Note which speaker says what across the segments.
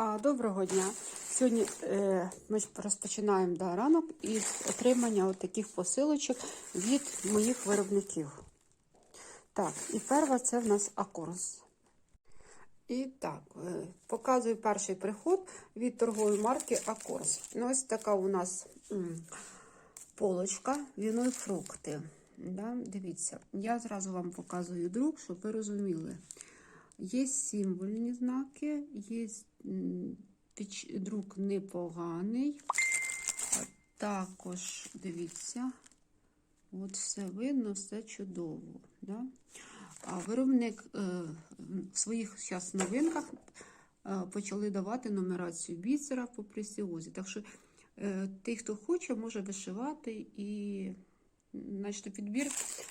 Speaker 1: А, Доброго дня. Сьогодні е, ми розпочинаємо да, ранок із отримання от таких посилочок від моїх виробників. Так, і перша це в нас Акорс. І так, е, показую перший приход від торгової марки Акорс. Ну, ось така у нас полочка, віно і фрукти. Да? Дивіться, я зразу вам показую друк, щоб ви розуміли. Є символьні знаки, є друк непоганий. Також, дивіться, от все видно, все чудово. Да? А виробник е, в своїх зараз новинках е, почали давати нумерацію бісера по пресіозі. Так що е, той, хто хоче, може вишивати і значить, підбір.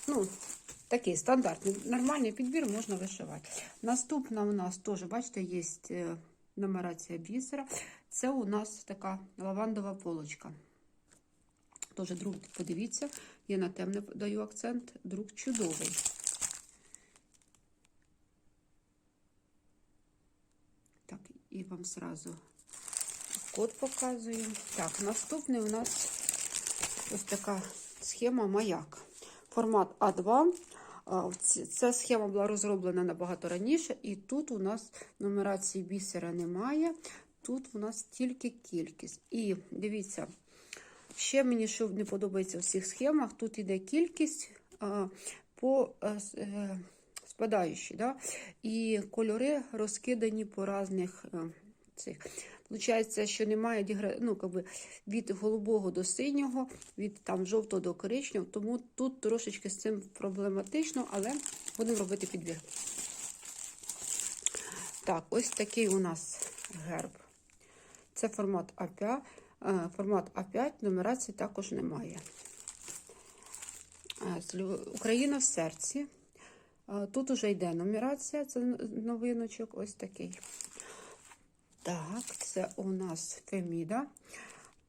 Speaker 1: Ну, такий стандартний, нормальний підбір можна вишивати. Наступна у нас теж, бачите, є е, нумерація бісера. Це у нас така лавандова полочка. Теж друк, подивіться, я на темне даю акцент, друк чудовий. Так, і вам сразу код показую. Так, наступний у нас ось така схема маяк. Формат А2. Ця схема була розроблена набагато раніше, і тут у нас нумерації бісера немає. Тут у нас тільки кількість. І дивіться, ще мені що не подобається у всіх схемах, тут іде кількість по е, е, спадаючі, да? і кольори розкидані по різних е, цих. Получається, що немає дігра... ну, как би, від голубого до синього, від там, жовтого до коричневого, тому тут трошечки з цим проблематично, але будемо робити підбір. Так, ось такий у нас герб. Це формат А5. Е, Формат А5, нумерації також немає. Е, Україна в серці. Е, Тут уже йде нумерація, це новиночок, ось такий. Так, це у нас Феміда.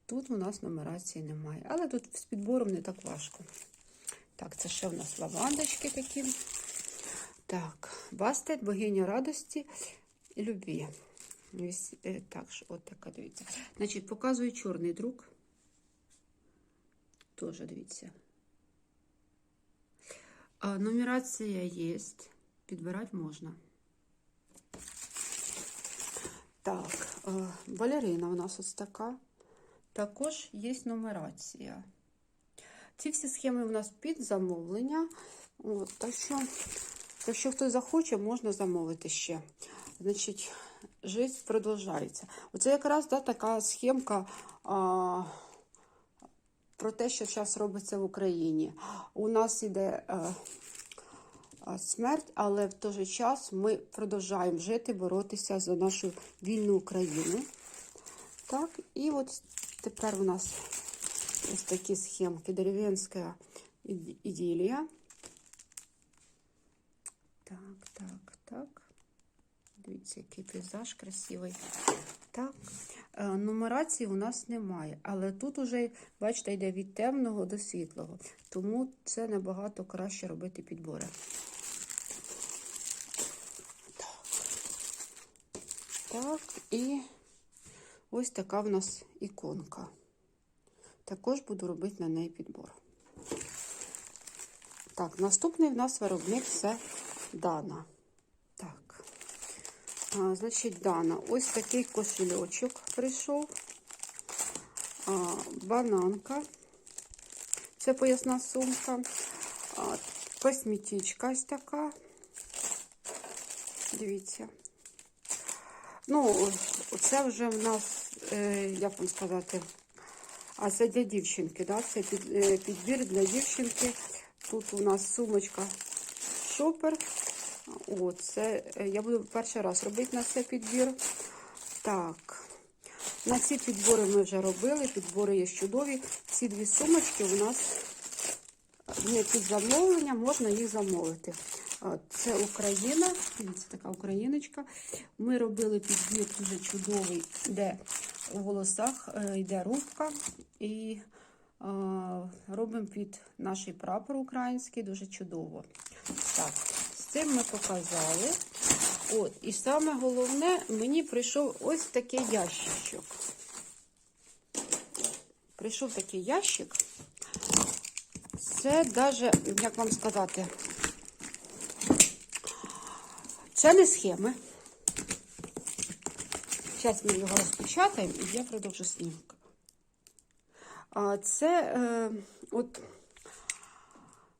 Speaker 1: Тут у нас нумерації немає. Але тут з підбором не так важко. Так, це ще у нас лавандочки такі. Так, Бастет, богиня радості і любві. Е, Так, от така, дивіться. Значить, показую чорний друк. Тоже дивіться. А, нумерація є. Підбирати можна. Так, е, балерина у нас ось така. Також є нумерація. Ці всі схеми у нас під замовлення. От, так що, якщо хтось захоче, можна замовити ще. Значить, життя продовжується. Оце якраз да, така схемка а, про те, що зараз робиться в Україні. У нас іде. А, а, смерть, але в той же час ми продовжуємо жити, боротися за нашу вільну Україну. Так, і от тепер у нас ось такі схемки. Дерев'янська іділія. Так, так, так. Дивіться, який пейзаж красивий. Так. Е, Нумерації у нас немає, але тут уже, бачите, йде від темного до світлого. Тому це набагато краще робити підбори. Так, і ось така в нас іконка. Також буду робити на неї підбор. Так, наступний в нас виробник це Дана. Так, а, значить, Дана, ось такий кошельочок прийшов. А, бананка. Це поясна сумка. А, косметичка ось така. Дивіться. Ну, це вже в нас, е, як вам сказати, а це для дівчинки, да? це е, підбір для дівчинки. Тут у нас сумочка шопер. О, це е, я буду перший раз робити на це підбір. Так, на ці підбори ми вже робили, підбори є чудові. Ці дві сумочки у нас не під замовлення, можна їх замовити. Це Україна, це така україночка. Ми робили підбір дуже чудовий, де у волосах е, йде рубка. І робимо під наш прапор український, дуже чудово. Так, з цим ми показали. От, і саме головне, мені прийшов ось такий ящичок. Прийшов такий ящик. Це даже, як вам сказати, це не схеми. Зараз ми його розпечатаємо і я продовжу знімок. А Це е, от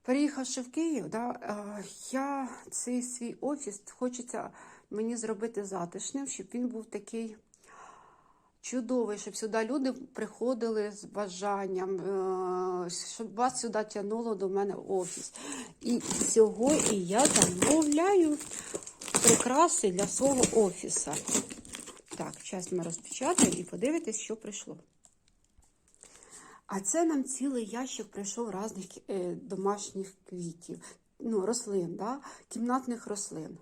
Speaker 1: переїхавши в Київ, да, е, я цей свій офіс хочеться мені зробити затишним, щоб він був такий чудовий, щоб сюди люди приходили з бажанням, е, щоб вас сюди тягнуло до мене в офіс. І сьогодні я замовляю прикраси для свого офісу. Так, зараз ми розпечатаємо і подивитесь, що прийшло. А це нам цілий ящик прийшов різних е, домашніх квітів, ну, рослин, да? кімнатних рослин.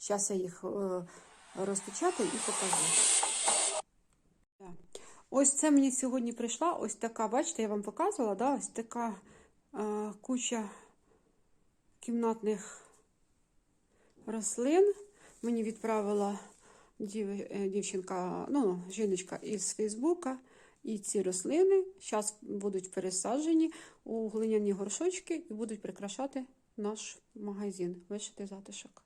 Speaker 1: Зараз я їх е, розпечатаю і покажу. Ось це мені сьогодні прийшла ось така, бачите, я вам показувала, да? ось така е, куча кімнатних рослин. Мені відправила дів, е, дівчинка, ну, жіночка із Фейсбука. І ці рослини зараз будуть пересаджені у глиняні горшочки і будуть прикрашати наш магазин. Вишитий затишок.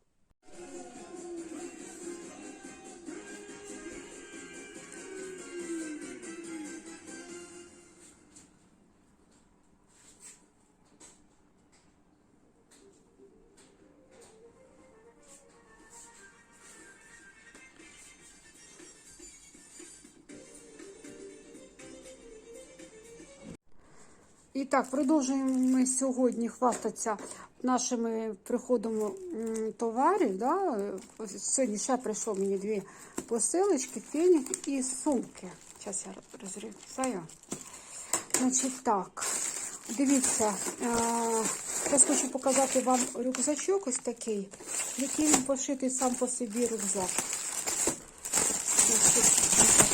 Speaker 1: І так, продовжуємо ми сьогодні хвастатися нашими приходом м, товарів. Да? Сьогодні ще прийшло мені дві посилочки, фенік і сумки. Зараз я розрізаю. Значить так, дивіться, е, зараз хочу показати вам рюкзачок ось такий, який він пошитий сам по собі рюкзак.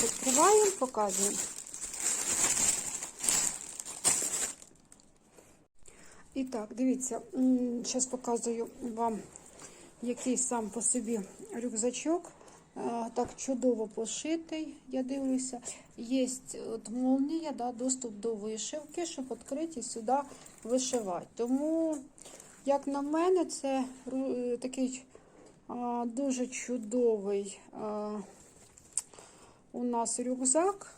Speaker 1: Відкриваємо, показуємо. І так, дивіться, зараз показую вам, який сам по собі рюкзачок. Так чудово пошитий, я дивлюся. Є от молнія, да, доступ до вишивки, щоб відкрити сюди вишивати. Тому, як на мене, це такий а, дуже чудовий а, у нас рюкзак.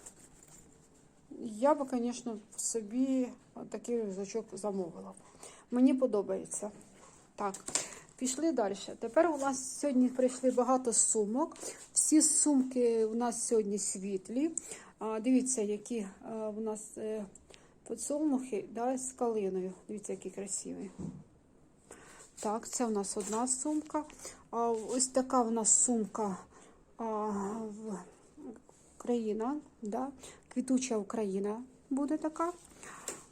Speaker 1: Я би, звісно, собі такий рюкзачок замовила. Мені подобається. Так, пішли далі. Тепер у нас сьогодні прийшли багато сумок. Всі сумки у нас сьогодні світлі. Дивіться, які у нас е, подсолнухи да, з калиною. Дивіться, які красиві. Так, це у нас одна сумка. Ось така у нас сумка в Україна, да? Квітуча Україна буде така.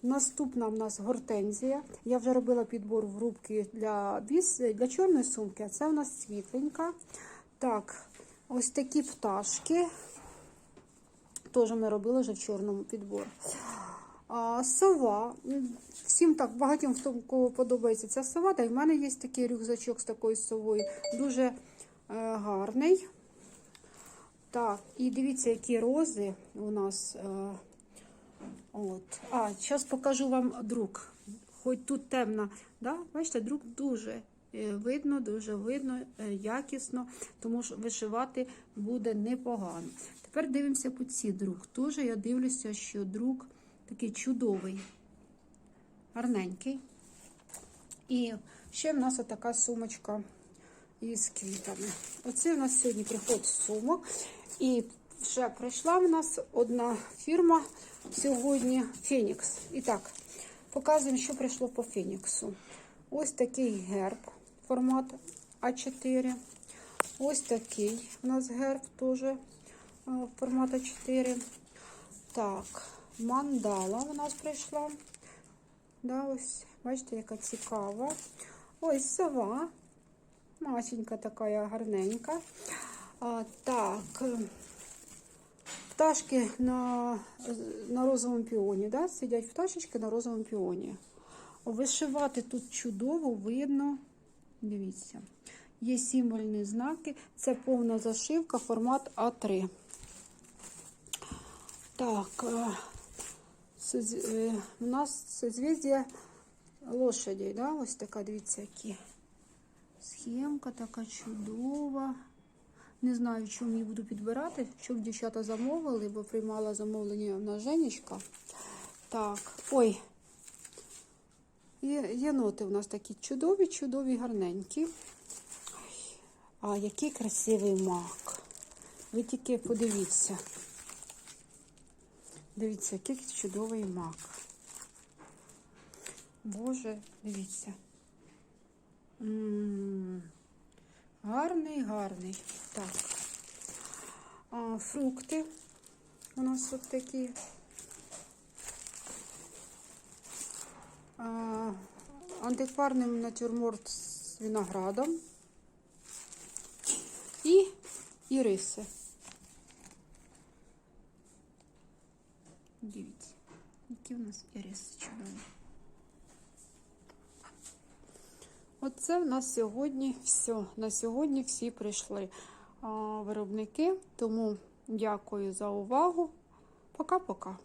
Speaker 1: Наступна в нас гортензія. Я вже робила підбор в рубки для біс, для чорної сумки, а це у нас світленька. Так, ось такі пташки. Теж ми робили вже в чорному підбор. А, сова. Всім так, багатьом хто кого подобається ця сова. Та й в мене є такий рюкзачок з такою совою. Дуже е, гарний. Так, і дивіться, які рози у нас. Е, от. А, зараз покажу вам друк. Хоч тут темно, да? бачите, друк дуже е, видно, дуже видно, е, якісно, тому що вишивати буде непогано. Тепер дивимося по ці друк. Теж я дивлюся, що друк такий чудовий, гарненький. І ще в нас така сумочка із квітами. Оце у нас сьогодні приход сумок. І вже прийшла в нас одна фірма сьогодні Фенікс. І так, показуємо, що прийшло по Феніксу. Ось такий герб формат А4. Ось такий у нас герб теж е, формат А4. Так, мандала у нас прийшла. Да, ось, бачите, яка цікава. Ось сова. Масенька така гарненька. А, так, е, пташки на, на розовому піоні, да? сидять пташечки на розовому піоні. Вишивати тут чудово, видно. Дивіться, є символьні знаки. Це повна зашивка, формат А3. Так, е, е, у нас созвіздя лошадей, да? ось така, дивіться, які. Схемка така чудова. Не знаю, чому її буду підбирати. Щоб дівчата замовили, бо приймала замовлення на Женечка. Так, ой. Є, єноти у нас такі чудові, чудові, гарненькі. А який красивий мак. Ви тільки подивіться. Дивіться, який чудовий мак. Боже, дивіться. Гарний, гарний. Так. А, фрукти у нас от такі. А, антикварний натюрморт з виноградом. І іриси. Дивіться, які у нас іриси чудові. Оце в нас сьогодні все. На сьогодні всі прийшли виробники. Тому дякую за увагу. Пока-пока.